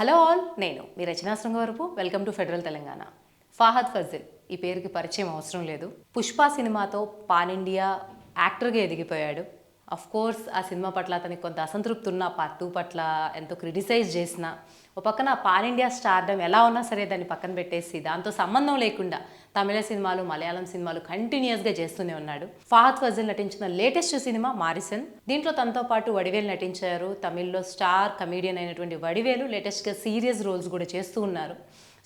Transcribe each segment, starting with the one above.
Hello all నేను మీ Rachana Srungavarapu welcome to federal Telangana. Fahadh Faasil ఈ పేరుకి పరిచయం అవసరం లేదు. పుష్ప సినిమాతో పాన్ ఇండియా యాక్టర్గా ఎదిగిపోయాడు. అఫ్ కోర్స్ ఆ సినిమా పట్ల అతనికి కొంత అసంతృప్తి ఉన్న పార్ట్ టూ పట్ల ఎంతో క్రిటిసైజ్ చేసిన ఒక పక్కన పాన్ ఇండియా స్టార్డమ్ ఎలా ఉన్నా సరే దాన్ని పక్కన పెట్టేసి దాంతో సంబంధం లేకుండా తమిళ సినిమాలు మలయాళం సినిమాలు కంటిన్యూస్గా చేస్తూనే ఉన్నాడు. ఫాహద్ ఫజిల్ నటించిన లేటెస్ట్ సినిమా మారిసన్ దీంట్లో తనతో పాటు వడివేలు నటించారు. తమిళ్ళో స్టార్ కమీడియన్ అయినటువంటి వడివేలు లేటెస్ట్గా సీరియస్ రోల్స్ కూడా చేస్తూ ఉన్నారు.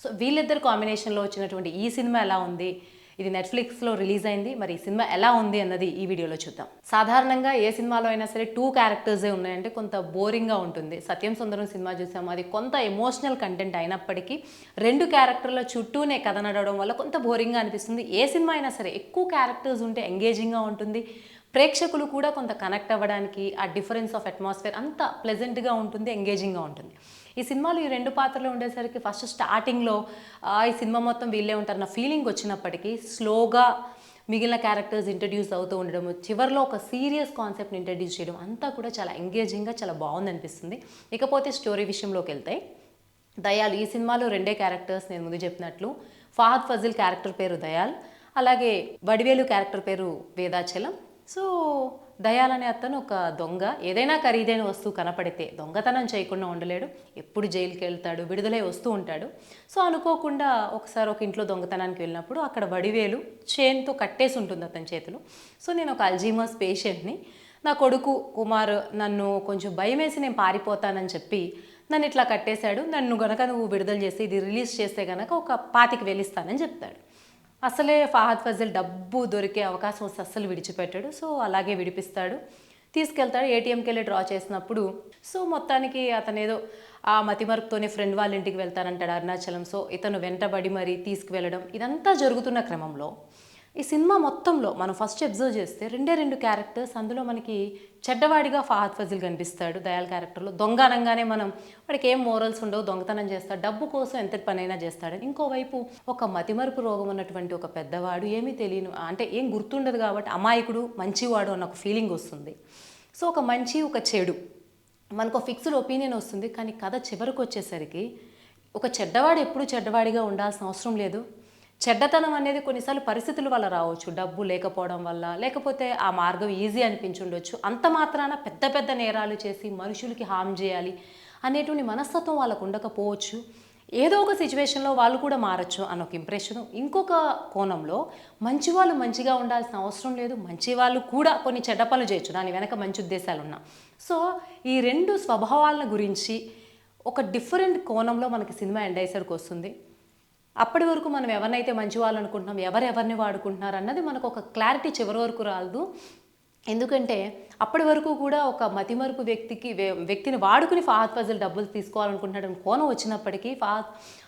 సో వీళ్ళిద్దరు కాంబినేషన్లో వచ్చినటువంటి ఈ సినిమా ఎలా ఉంది? ఇది నెట్ఫ్లిక్స్లో రిలీజ్ అయింది. మరి ఈ సినిమా ఎలా ఉంది అన్నది ఈ వీడియోలో చూద్దాం. సాధారణంగా ఏ సినిమాలో అయినా సరే టూ క్యారెక్టర్సే ఉన్నాయంటే కొంత బోరింగ్గా ఉంటుంది. సత్యం సుందరం సినిమా చూసాము. అది కొంత ఎమోషనల్ కంటెంట్ అయినప్పటికీ రెండు క్యారెక్టర్ల చుట్టూనే కథ నడవడం వల్ల కొంత బోరింగ్గా అనిపిస్తుంది. ఏ సినిమా అయినా సరే ఎక్కువ క్యారెక్టర్స్ ఉంటే ఎంగేజింగ్గా ఉంటుంది. ప్రేక్షకులు కూడా కొంత కనెక్ట్ అవ్వడానికి ఆ డిఫరెన్స్ ఆఫ్ అట్మాస్ఫియర్ అంత ప్లెజెంట్గా ఉంటుంది ఎంగేజింగ్గా ఉంటుంది. ఈ సినిమాలో ఈ రెండు పాత్రలు ఉండేసరికి ఫస్ట్ స్టార్టింగ్లో ఈ సినిమా మొత్తం వీళ్ళే ఉంటారన్న ఫీలింగ్ వచ్చినప్పటికీ స్లోగా మిగిలిన క్యారెక్టర్స్ ఇంట్రడ్యూస్ అవుతూ ఉండడం చివరిలో ఒక సీరియస్ కాన్సెప్ట్ని ఇంట్రడ్యూస్ చేయడం అంతా కూడా చాలా ఎంగేజింగ్గా చాలా బాగుంది అనిపిస్తుంది ఇకపోతే స్టోరీ విషయంలోకి వెళ్తాయి దయాల్ ఈ సినిమాలో రెండే క్యారెక్టర్స్ నేను ముందు చెప్పినట్లు ఫహద్ ఫజిల్ క్యారెక్టర్ పేరు దయాల్ అలాగే వడివేలు క్యారెక్టర్ పేరు వేదాచలం సో దయాలనే అతను ఒక దొంగ. ఏదైనా ఖరీదైన వస్తువు కనపడితే దొంగతనం చేయకుండా ఉండలేడు. ఎప్పుడు జైలుకి వెళ్తాడు విడుదలై వస్తూ ఉంటాడు. సో అనుకోకుండా ఒకసారి ఒక ఇంట్లో దొంగతనానికి వెళ్ళినప్పుడు అక్కడ వడివేలు చైన్తో కట్టేసి ఉంటుంది అతని చేతిలో. సో నేను ఒక అల్జీమస్ పేషెంట్ని నా కొడుకు కుమార్ నన్ను కొంచెం భయం వేసి నేను పారిపోతానని చెప్పి నన్ను ఇట్లా కట్టేశాడు. నన్ను గనక నువ్వు విడుదల చేసి ఇది రిలీజ్ చేస్తే గనక ఒక పాతికి వెళ్ళిస్తానని చెప్తాడు. అసలే ఫహద్ ఫజల్ డబ్బు దొరికే అవకాశం వస్తే అస్సలు విడిచిపెట్టాడు. సో అలాగే విడిపిస్తాడు. తీసుకెళ్తాడు ఏటీఎంకి వెళ్ళి డ్రా చేసినప్పుడు. సో మొత్తానికి అతను ఏదో ఆ మతిమరుపుతోనే ఫ్రెండ్ వాళ్ళ ఇంటికి వెళ్తానంటాడు అరుణాచలం. సో ఇతను వెంటబడి మరి తీసుకువెళ్ళడం ఇదంతా జరుగుతున్న క్రమంలో ఈ సినిమా మొత్తంలో మనం ఫస్ట్ అబ్జర్వ్ చేస్తే రెండే రెండు క్యారెక్టర్స్ అందులో మనకి చెడ్డవాడిగా ఫహద్ ఫజిల్ కనిపిస్తాడు. దయాల్ క్యారెక్టర్లో దొంగ అనగానే మనం వాడికి ఏం మోరల్స్ ఉండవు దొంగతనం చేస్తాడు డబ్బు కోసం ఎంత పనైనా చేస్తాడని ఇంకోవైపు ఒక మతిమరుపు రోగం ఉన్నటువంటి ఒక పెద్దవాడు ఏమీ తెలియను అంటే ఏం గుర్తుండదు కాబట్టి అమాయకుడు మంచివాడు అన్న ఒక ఫీలింగ్ వస్తుంది. సో ఒక మంచి ఒక చెడు. మనకు ఫిక్స్డ్ ఒపీనియన్ వస్తుంది కానీ కథ చివరికి వచ్చేసరికి ఒక చెడ్డవాడు ఎప్పుడు చెడ్డవాడిగా ఉండాల్సిన అవసరం లేదు. చెడ్డతనం అనేది కొన్నిసార్లు పరిస్థితుల వల్ల రావచ్చు. డబ్బు లేకపోవడం వల్ల లేకపోతే ఆ మార్గం ఈజీ అనిపించుండొచ్చు అంత మాత్రాన పెద్ద పెద్ద నేరాలు చేసి మనుషులకి హామ్ చేయాలి అనేటువంటి మనస్తత్వం వాళ్ళకు ఉండకపోవచ్చు. ఏదో ఒక సిచ్యువేషన్లో వాళ్ళు కూడా మారచ్చు అన్న ఒక ఇంప్రెషన్ ఇంకొక కోణంలో మంచి వాళ్ళు మంచిగా ఉండాల్సిన అవసరం లేదు. మంచి వాళ్ళు కూడా కొన్ని చెడ్డ పనులు చేయొచ్చు. దాని వెనక మంచి ఉద్దేశాలు ఉన్నా సో ఈ రెండు స్వభావాల గురించి ఒక డిఫరెంట్ కోణంలో మనకి సినిమా ఎండ్ అయ్యేసరికి వస్తుంది. అప్పటి వరకు మనం ఎవరినైతే మంచి వాళ్ళు అనుకుంటున్నాం ఎవరెవరిని వాడుకుంటున్నారు అన్నది మనకు ఒక క్లారిటీ చివరి వరకు రాదు. ఎందుకంటే అప్పటి వరకు కూడా ఒక మతిమరుపు వ్యక్తికి వ్యక్తిని వాడుకుని ఫాహద్ ఫజల్ డబ్బులు తీసుకోవాలనుకుంటున్నాడు కోణం వచ్చినప్పటికీ ఫా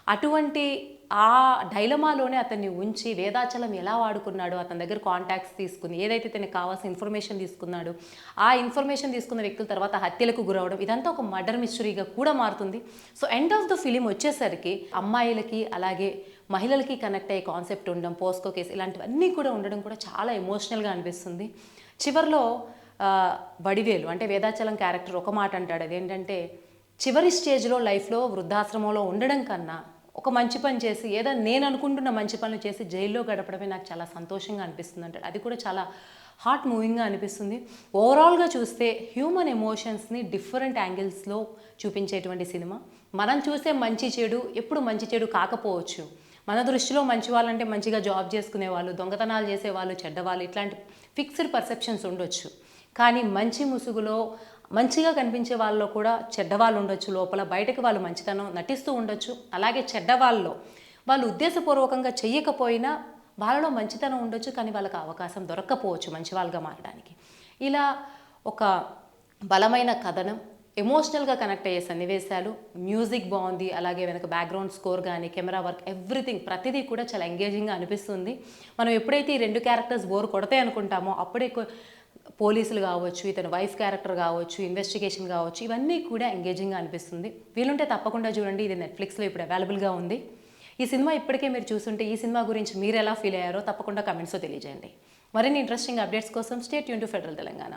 అటువంటి ఆ డైలమాలోనే అతన్ని ఉంచి వేదాచలం ఎలా వాడుకున్నాడు అతని దగ్గర కాంటాక్ట్స్ తీసుకుని ఏదైతే తనకి కావాల్సిన ఇన్ఫర్మేషన్ తీసుకున్నాడు ఆ ఇన్ఫర్మేషన్ తీసుకున్న వ్యక్తుల తర్వాత హత్యలకు గురవడం ఇదంతా ఒక మర్డర్ మిస్టరీగా కూడా మారుతుంది. So end of the film వచ్చేసరికి అమ్మాయిలకి అలాగే మహిళలకి కనెక్ట్ అయ్యే కాన్సెప్ట్ ఉండడం పోస్కో కేసు ఇలాంటివన్నీ కూడా ఉండడం కూడా చాలా ఎమోషనల్గా అనిపిస్తుంది. చివరిలో ఆ, వడివేలు అంటే వేదాచలం క్యారెక్టర్ ఒక మాట అంటాడు. అదేంటంటే చివరి స్టేజ్లో లైఫ్లో వృద్ధాశ్రమంలో ఉండడం కన్నా ఒక మంచి పని చేసి ఏదో నేను అనుకుంటున్న మంచి పనులు చేసి జైల్లో గడపడమే నాకు చాలా సంతోషంగా అనిపిస్తుంది అంటాడు. అది కూడా చాలా హార్ట్ మూవింగ్గా అనిపిస్తుంది. ఓవరాల్గా చూస్తే హ్యూమన్ ఎమోషన్స్ని డిఫరెంట్ యాంగిల్స్లో చూపించేటువంటి సినిమా. మనం చూసే మంచి చెడు ఎప్పుడు మంచి చెడు కాకపోవచ్చు. మన దృష్టిలో మంచి వాళ్ళంటే మంచిగా జాబ్ చేసుకునే వాళ్ళు దొంగతనాలు చేసేవాళ్ళు చెడ్డవాళ్ళు ఇట్లాంటి ఫిక్స్డ్ పర్సెప్షన్స్ ఉండొచ్చు. కానీ మంచి ముసుగులో మంచిగా కనిపించే వాళ్ళలో కూడా చెడ్డవాళ్ళు ఉండొచ్చు లోపల బయటకు వాళ్ళు మంచితనం నటిస్తూ ఉండొచ్చు. అలాగే చెడ్డవాళ్ళలో వాళ్ళు ఉద్దేశపూర్వకంగా చెయ్యకపోయినా వాళ్ళలో మంచితనం ఉండొచ్చు కానీ వాళ్ళకి అవకాశం దొరక్కపోవచ్చు మంచివాళ్ళుగా మారడానికి. ఇలా ఒక బలమైన కథనం ఎమోషనల్గా కనెక్ట్ అయ్యే సన్నివేశాలు మ్యూజిక్ బాగుంది అలాగే వెనక బ్యాక్గ్రౌండ్ స్కోర్ కానీ కెమెరా వర్క్ ఎవ్రీథింగ్ ప్రతిదీ కూడా చాలా ఎంగేజింగ్గా అనిపిస్తుంది. మనం ఎప్పుడైతే ఈ రెండు క్యారెక్టర్స్ బోర్ కొడతాయి అనుకుంటామో అప్పుడే పోలీసులు కావచ్చు ఇతని వైఫ్ క్యారెక్టర్ కావచ్చు ఇన్వెస్టిగేషన్ కావచ్చు ఇవన్నీ కూడా ఎంగేజింగ్గా అనిపిస్తుంది. వీలుంటే తప్పకుండా చూడండి ఇది నెట్ఫ్లిక్స్లో ఇప్పుడు అవైలబుల్గా ఉంది. ఈ సినిమా ఇప్పటికే మీరు చూస్తుంటే ఈ సినిమా గురించి మీరు ఎలా ఫీల్ అయ్యారో తప్పకుండా కమెంట్స్లో తెలియజేయండి. మరిన్ని ఇంట్రెస్టింగ్ అప్డేట్స్ కోసం స్టేట్ యూన్ టు ఫెడరల్ తెలంగాణ